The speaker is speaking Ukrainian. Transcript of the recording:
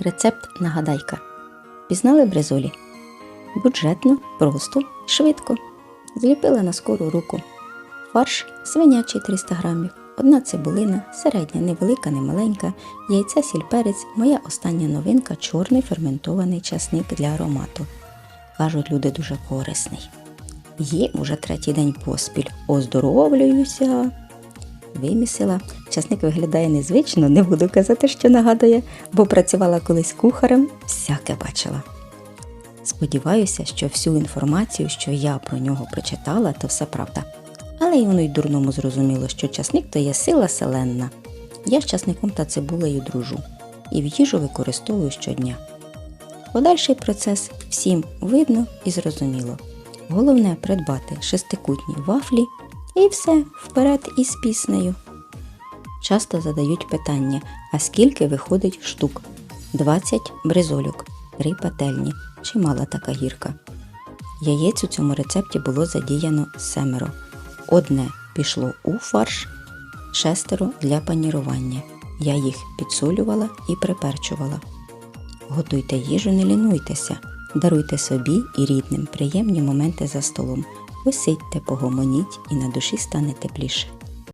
Рецепт нагадайка. Пізнали бризолі? Бюджетно, просто, швидко. Зліпила на скору руку. Фарш свинячий 300 грамів, одна цибулина, середня, невелика, немаленька, яйця сіль перець, моя остання новинка чорний ферментований часник для аромату. Кажуть, люди дуже корисний. Їм уже третій день поспіль. Оздоровлююся. Вимісила. Часник виглядає незвично, не буду казати, що нагадує, бо працювала колись кухарем, всяке бачила. Сподіваюся, що всю інформацію, що я про нього прочитала, то все правда. Але й воно й дурному зрозуміло, що часник то є сила селенна. Я з часником та цибулею дружу і в їжу використовую щодня. Подальший процес всім видно і зрозуміло. Головне придбати шестикутні вафлі і все вперед із піснею. Часто задають питання: а скільки виходить штук? 20 бризольок, 3 пательні. Чимала така гірка. Яєць у цьому рецепті було задіяно семеро. Одне пішло у фарш, шестеро для панірування. Я їх підсолювала і приперчувала. Готуйте їжу, не лінуйтеся, даруйте собі і рідним приємні моменти за столом. Посидьте, погомоніть і на душі стане тепліше.